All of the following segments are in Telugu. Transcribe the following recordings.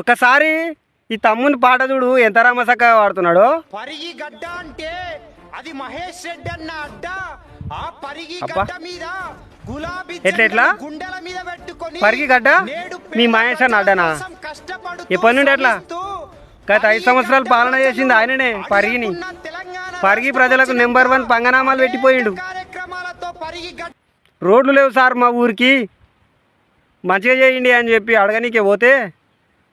ఒకసారి ఈ తమ్ముని పాట చూడు ఎంత రమసక్కగా పాడుతున్నాడో పరిగి గడ్డ అంటే అది మహేష్ రెడ్డి అన్న అడ్డ ఆ పరిగి. గడ్డ మీద గులాబీ ఎట్లా, ఎట్లా? గుండెల మీద పెట్టుకొని పరిగి గడ్డ? మీ మహేష్ అన్న అడ్డనా? ఎప్పటి నుండి ఎట్లా? శ్రమిస్తూ గత ఐదు సంవత్సరాలు పాలన చేసింది ఆయననే పరిగిని పరిగి ప్రజలకు నెంబర్ వన్ పంగనామాలు పెట్టిపోయిండు రోడ్లు లేవు సార్ మా ఊరికి మంచిగా చేయండి అని చెప్పి అడగనీకే పోతే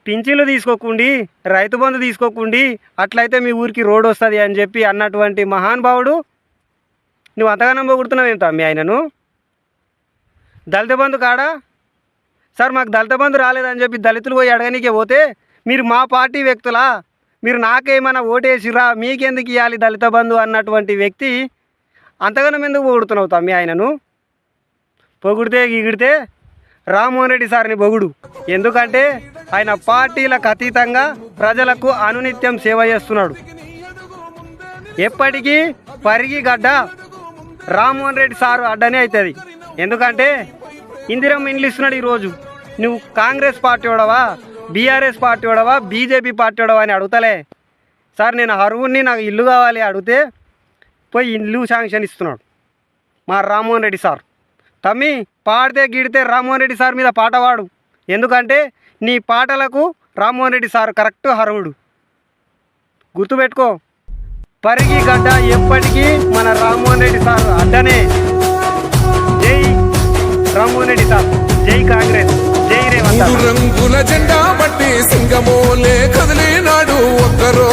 పింఛన్లు తీసుకోకుండి రైతు బంధు తీసుకోకుండి అట్లయితే మీ ఊరికి రోడ్ వస్తుంది అని చెప్పి అన్నటువంటి మహానుభావుడు నువ్వు అంతగానం పొగుడుతున్నావు ఏం తమ్మి ఆయనను? దళిత బంధు కాడా? సార్ మాకు దళిత బంధు రాలేదని చెప్పి దళితులు పోయి అడగనీకే పోతే మీరు మా పార్టీ వ్యక్తులా? మీరు నాకేమైనా ఓటేసిరా మీకెందుకు ఇవ్వాలి దళిత బంధు అన్నటువంటి వ్యక్తి? అంతగానం ఎందుకు పొగుడుతున్నావు తమ్మి ఆయనను? పొగిడితే గిగిడితే రామ్మోహన్ రెడ్డి సార్ని పొగుడు. ఎందుకంటే ఆయన పార్టీలకు అతీతంగా ప్రజలకు అనునిత్యం సేవ చేస్తున్నాడు. ఎప్పటికీ పరిగి గడ్డ రామ్మోహన్ రెడ్డి సారు అడ్డనే అవుతుంది. ఎందుకంటే ఇందిరమ్మ ఇండ్లు ఇస్తున్నాడు ఈరోజు. నువ్వు కాంగ్రెస్ పార్టీ వాడవా బీఆర్ఎస్ పార్టీ వాడవా బీజేపీ పార్టీ వాడవా అని అడుగుతలే. సార్ నేను అరువుని నాకు ఇల్లు కావాలి అడిగితే పోయి ఇల్లు శాంక్షన్ ఇస్తున్నాడు మా రామ్మోహన్ రెడ్డి సార్. తమ్మి పాడితే గిడితే రామ్మోహన్ రెడ్డి సార్ మీద పాట పాడు. ఎందుకంటే నీ పాటలకు రామ్మోహన్ రెడ్డి సార్ కరెక్ట్ హరువుడు గుర్తుపెట్టుకో. పరిగి గడ్డ ఎప్పటికీ మన రామ్మోహన్ రెడ్డి సార్ అడ్డనే. జై రామ్మోహన్ రెడ్డి సార్. జై కాంగ్రెస్. జై రేవంత్ రంగుల జెండా బట్టి సింగమోలే కదిలినాడు ఒక్కరో